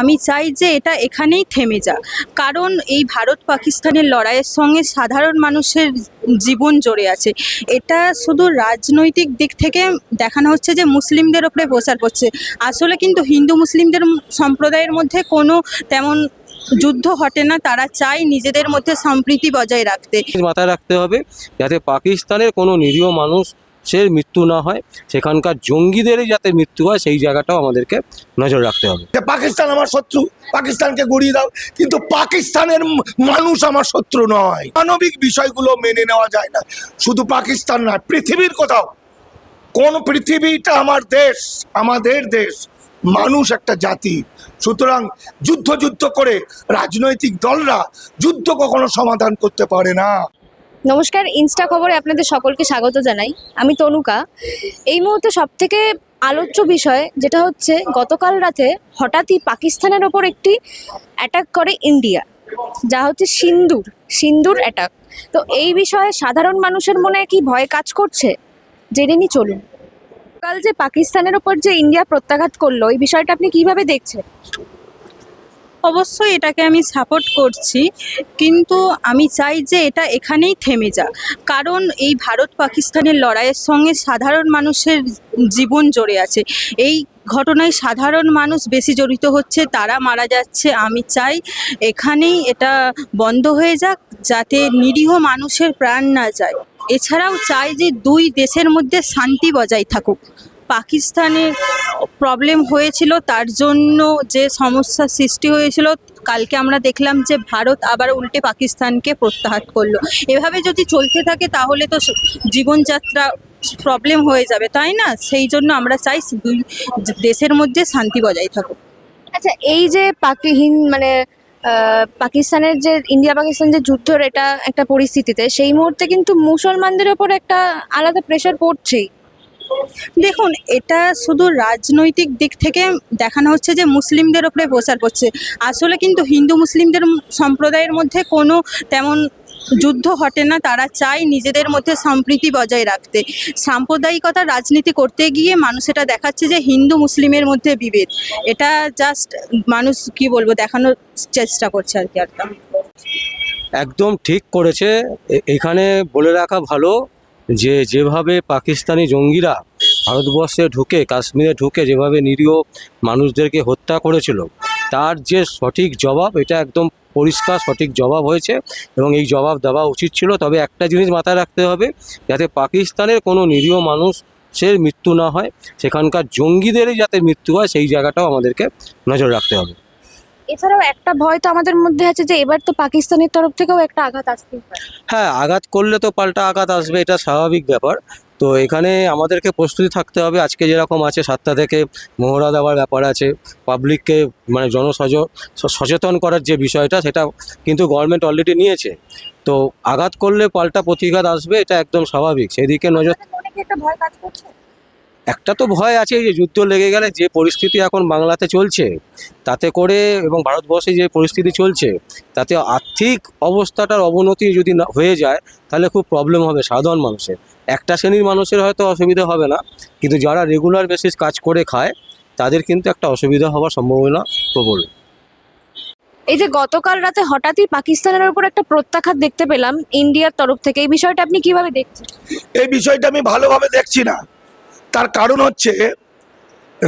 আমি চাই যে এটা এখানেই থেমে যাক। কারণ এই ভারত পাকিস্তানের লড়াইয়ের সঙ্গে সাধারণ মানুষের জীবন জড়ে আছে। এটা শুধু রাজনৈতিক দিক থেকে দেখানো হচ্ছে যে মুসলিমদের ওপরে প্রচার করছে। আসলে কিন্তু হিন্দু মুসলিমদের সম্প্রদায়ের মধ্যে কোনো তেমন যুদ্ধ ঘটে না। তারা চায় নিজেদের মধ্যে সম্প্রীতি বজায় রাখতে। মাথায় রাখতে হবে যাতে পাকিস্তানের কোনো নিরীহ মানুষের মৃত্যু না হয়, সেখানকার জঙ্গিদেরই যাতে মৃত্যু হয়, সেই জায়গাটাও আমাদেরকে নজর রাখতে হবে। পাকিস্তান আমার শত্রু, পাকিস্তানকে গড়িয়ে দাও, কিন্তু পাকিস্তানের মানুষ আমার শত্রু নয়। মানবিক বিষয়গুলো মেনে নেওয়া যায় না। শুধু পাকিস্তান নয় পৃথিবীর কোথাও। কোন পৃথিবীটা আমার দেশ, আমাদের দেশ, মানুষ একটা জাতি। সুতরাং যুদ্ধ যুদ্ধ করে রাজনৈতিক দলরা যুদ্ধ কখনো সমাধান করতে পারে না। নমস্কার, ইনস্টা খবরে আপনাদের সকলকে স্বাগত জানাই। আমি তনুকা। এই মুহূর্তে সব থেকে আলোচ্য বিষয় যেটা হচ্ছে, গতকাল রাতে হঠাৎই পাকিস্তানের ওপর একটি অ্যাটাক করে ইন্ডিয়া, যা হচ্ছে সিন্দুর সিন্দুর অ্যাটাক তো এই বিষয়ে সাধারণ মানুষের মনে কি ভয় কাজ করছে? জেনে নি চলুন। কাল যে পাকিস্তানের ওপর যে ইন্ডিয়া প্রত্যাঘাত করল, এই বিষয়টা আপনি কীভাবে দেখছেন? অবশ্যই এটাকে আমি সাপোর্ট করছি, কিন্তু আমি চাই যে এটা এখানেই থেমে যাক। কারণ এই ভারত পাকিস্তানের লড়াইয়ের সঙ্গে সাধারণ মানুষের জীবন জড়ে আছে। এই ঘটনায় সাধারণ মানুষ বেশি জড়িত হচ্ছে, তারা মারা যাচ্ছে। আমি চাই এখানেই এটা বন্ধ হয়ে যাক, যাতে নিরীহ মানুষের প্রাণ না যায়। এছাড়াও চাই যে দুই দেশের মধ্যে শান্তি বজায় থাকুক। পাকিস্তানের প্রবলেম হয়েছিল, তার জন্য যে সমস্যার সৃষ্টি হয়েছিল, কালকে আমরা দেখলাম যে ভারত আবার উল্টে পাকিস্তানকে প্রত্যাহার করল। এভাবে যদি চলতে থাকে, তাহলে তো জীবনযাত্রা প্রবলেম হয়ে যাবে, তাই না? সেই জন্য আমরা চাই দুই দেশের মধ্যে শান্তি বজায় থাকুক। আচ্ছা এই যে পাকিহীন মানে পাকিস্তানের যে ইন্ডিয়া পাকিস্তান যে যুদ্ধের এটা একটা পরিস্থিতিতে, সেই মুহূর্তে কিন্তু মুসলমানদের ওপর একটা আলাদা প্রেশার পড়ছেই। দেখুন, এটা শুধু রাজনৈতিক দিক থেকে দেখানো হচ্ছে যে মুসলিমদের ওপরে প্রচার করছে। আসলে কিন্তু হিন্দু মুসলিমদের সম্প্রদায়ের মধ্যে কোনো তেমন যুদ্ধ ঘটে না, তারা চায় নিজেদের মধ্যে সম্প্রীতি বজায় রাখতে। সাম্প্রদায়িকতা রাজনীতি করতে গিয়ে মানুষ এটা দেখাচ্ছে যে হিন্দু মুসলিমের মধ্যে বিভেদ। এটা জাস্ট মানুষ, কি বলব, দেখানোর চেষ্টা করছে আর কি একদম ঠিক করেছে। এখানে বলে রাখা ভালো। যে যেভাবে পাকিস্তানি জঙ্গিরা ভারতবর্ষে ঢুকে, কাশ্মীরে ঢুকে যেভাবে নিরীহ মানুষদেরকে হত্যা করেছিল, তার যে সঠিক জবাব, এটা একদম পরিষ্কার সঠিক জবাব হয়েছে এবং এই জবাব দেওয়া উচিত ছিল। তবে একটা জিনিস মাথায় রাখতে হবে, যাতে পাকিস্তানের কোনো নিরীহ মানুষের মৃত্যু না হয়, সেখানকার জঙ্গিদেরই যাতে মৃত্যু হয়, সেই জায়গাটাও আমাদেরকে নজর রাখতে হবে। এছাড়াও একটা ভয় তো আমাদের মধ্যে আছে যে এবার তো পাকিস্তানের তরফ থেকেও একটা আঘাত আসতেই পারে। হ্যাঁ আঘাত করলে তো পাল্টা আঘাত আসবে এটা স্বাভাবিক ব্যাপার। তো এখানে আমাদেরকে প্রস্তুতি থাকতে হবে আজকে যেরকম আছে সাতটা থেকে মহড়া দেওয়ার ব্যাপার আছে পাবলিককে মানে জনসজ সচেতন করার যে বিষয়টা সেটা কিন্তু গভর্নমেন্ট অলরেডি নিয়েছে। তো আঘাত করলে পাল্টা প্রতিঘাত আসবে এটা একদম স্বাভাবিক। সেদিকে নজর আপনাদের একটা ভয় কাজ করছে? একটা তো ভয় আছে যে যুদ্ধ লেগে গেলে যে পরিস্থিতি এখন বাংলাতে চলছে তাতে করে এবং ভারতবর্ষে যে পরিস্থিতি চলছে তাতে আর্থিক অবস্থাটার অবনতি যদি না হয়ে যায় তাহলে খুব প্রবলেম হবে সাধারণ মানুষের। একটা শ্রেণির মানুষের হয়তো অসুবিধা হবে না কিন্তু যারা রেগুলার বেসিস কাজ করে খায় তাদের কিন্তু একটা অসুবিধা হওয়ার সম্ভাবনা প্রবল। এই যে গতকাল রাতে হঠাৎই পাকিস্তানের উপর একটা প্রত্যাঘাত দেখতে পেলাম ইন্ডিয়ার তরফ থেকে। এই বিষয়টা আপনি কীভাবে দেখছেন? এই বিষয়টা আমি ভালোভাবে দেখছি না। তার কারণ হচ্ছে,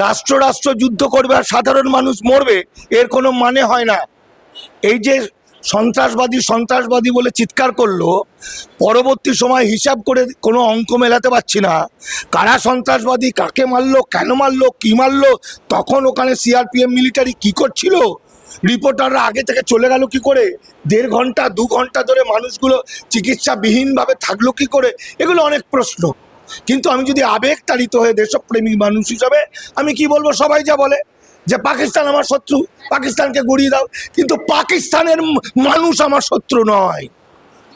রাষ্ট্র রাষ্ট্র যুদ্ধ করবে আর সাধারণ মানুষ মরবে, এর কোনো মানে হয় না। এই যে সন্ত্রাসবাদী সন্ত্রাসবাদী বলে চিৎকার করল, পরবর্তী সময় হিসাব করে কোনো অঙ্ক মেলাতে পারছি না। কারা সন্ত্রাসবাদী, কাকে মারলো, কেন মারলো, কি মারলো, তখন ওখানে সিআরপিএম মিলিটারি কি করছিল? রিপোর্টাররা আগে থেকে চলে গেল কি করে? দেড় ঘণ্টা, দু ঘণ্টা ধরে মানুষগুলো চিকিৎসাবিহীনভাবে থাকল কি করে? এগুলো অনেক প্রশ্ন। কিন্তু আমি যদি আবেগ তাড়িত হয়ে দেশপ্রেমী মানুষ হিসাবে, আমি কি বলব? সবাই যা বলে যে, পাকিস্তান আমার শত্রু, পাকিস্তানকে গড়িয়ে দাও। কিন্তু পাকিস্তানের মানুষ আমার শত্রু নয়।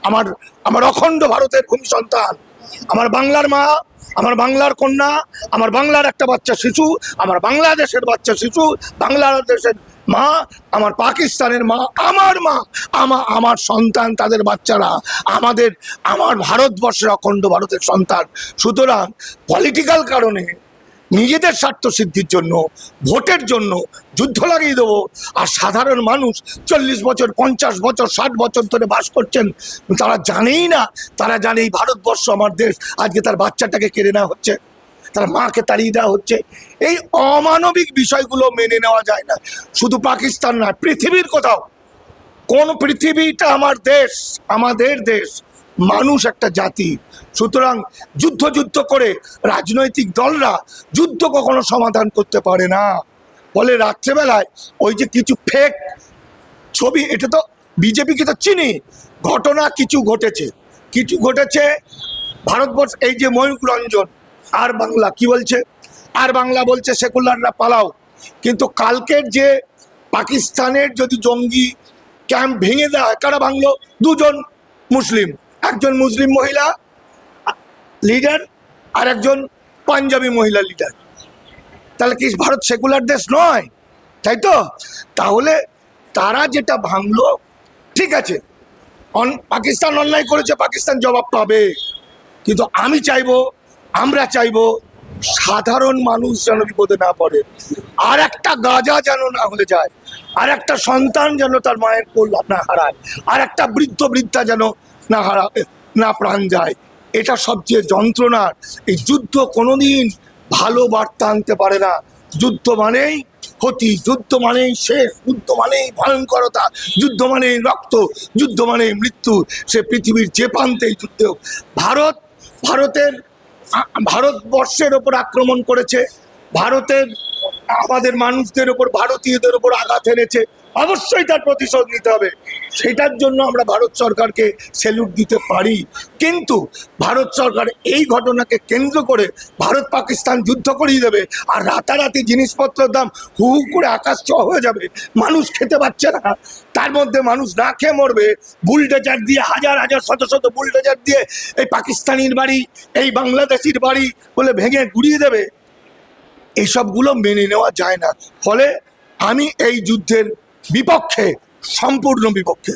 আমার আমার অখণ্ড ভারতের ভূমি সন্তান। আমার বাংলার মা, আমার বাংলার কন্যা, আমার বাংলার একটা বাচ্চা শিশু, আমার বাংলাদেশের বাচ্চা শিশু, বাংলাদেশের মা, আমার পাকিস্তানের মা, আমার মা আমার আমার সন্তান, তাদের বাচ্চারা, আমাদের, আমার ভারতবর্ষের অখণ্ড ভারতের সন্তান। সুতরাং পলিটিক্যাল কারণে নিজেদের স্বার্থ সিদ্ধির জন্য, ভোটের জন্য যুদ্ধ লাগিয়ে দেবো। আর সাধারণ মানুষ চল্লিশ বছর, পঞ্চাশ বছর, ষাট বছর ধরে বাস করছেন, তারা জানেই না, তারা জানে এই ভারতবর্ষ আমার দেশ, আজকে তার বাচ্চাটাকে কেড়ে নেওয়া হচ্ছে। তার মাকে তাড়িয়ে দেওয়া হচ্ছে। এই অমানবিক বিষয়গুলো মেনে নেওয়া যায় না। শুধু পাকিস্তান না, পৃথিবীর কোথাও। কোন পৃথিবীটা আমার দেশ, আমাদের দেশ, মানুষ একটা জাতি। সুতরাং যুদ্ধ যুদ্ধ করে রাজনৈতিক দলরা যুদ্ধ কখনো সমাধান করতে পারে না। ফলে রাত্রেবেলায় ওই যে কিছু ফেক ছবি, এটা তো বিজেপিকে তো চিনি। ঘটনা কিছু ঘটেছে। কিছু ঘটেছে ভারতবর্ষ, এই যে ময়ূক রঞ্জন আর বাংলা কি বলছে? আর বাংলা বলছে সেকুলাররা পালাও। কিন্তু কালকের যে পাকিস্তানের যদি জঙ্গি ক্যাম্প ভেঙে হয় কারা ভাঙলো? দুজন মুসলিম। একজন মুসলিম মহিলা লিডার আর একজন পাঞ্জাবি মহিলা লিডার তাহলে কি ভারত সেকুলার দেশ নয়? তাই তো? তাহলে তারা যেটা ভাঙলো, ঠিক আছে। অন পাকিস্তান অন্যায় করেছে, পাকিস্তান জবাব পাবে। কিন্তু আমি চাইব আমরা চাইব সাধারণ মানুষ যেন বিপদে না পড়ে। আর একটা গাজা যেন না হয়ে যায়। আর একটা সন্তান যেন তার মায়ের কোল না হারায়। আর একটা বৃদ্ধ বৃদ্ধা যেন না হারা না প্রাণ যায়। এটা সবচেয়ে যন্ত্রণার। এই যুদ্ধ কোনোদিন ভালো বার্তা আনতে পারে না। যুদ্ধ মানেই ক্ষতি, যুদ্ধ মানেই শেষ, যুদ্ধ মানেই ভয়ঙ্করতা, যুদ্ধ মানেই রক্ত, যুদ্ধ মানেই মৃত্যু। সে পৃথিবীর যে প্রান্তেই যুদ্ধ ভারত, ভারতের ভারতবর্ষের ওপর আক্রমণ করেছে ভারতের আমাদের মানুষদের ওপর ভারতীয়দের ওপর আঘাত এনেছে। অবশ্যই তার প্রতিশোধ নিতে হবে। সেটার জন্য আমরা ভারত সরকারকে সেলুট দিতে পারি। কিন্তু ভারত সরকার এই ঘটনাকে কেন্দ্র করে ভারত পাকিস্তান যুদ্ধ করিয়ে দেবে আর রাতারাতি জিনিসপত্রের দাম হু হু করে আকাশ ছ হয়ে যাবে। মানুষ খেতে পারছে না। তার মধ্যে মানুষ না খেয়ে মরবে। বুলডোজার দিয়ে হাজার হাজার, শত শত বুলডোজার দিয়ে এই পাকিস্তানির বাড়ি, এই বাংলাদেশির বাড়ি বলে ভেঙে গুড়িয়ে দেবে। এইসবগুলো মেনে নেওয়া যায় না। ফলে আমি এই যুদ্ধের বিপক্ষে সম্পূর্ণ বিপক্ষে।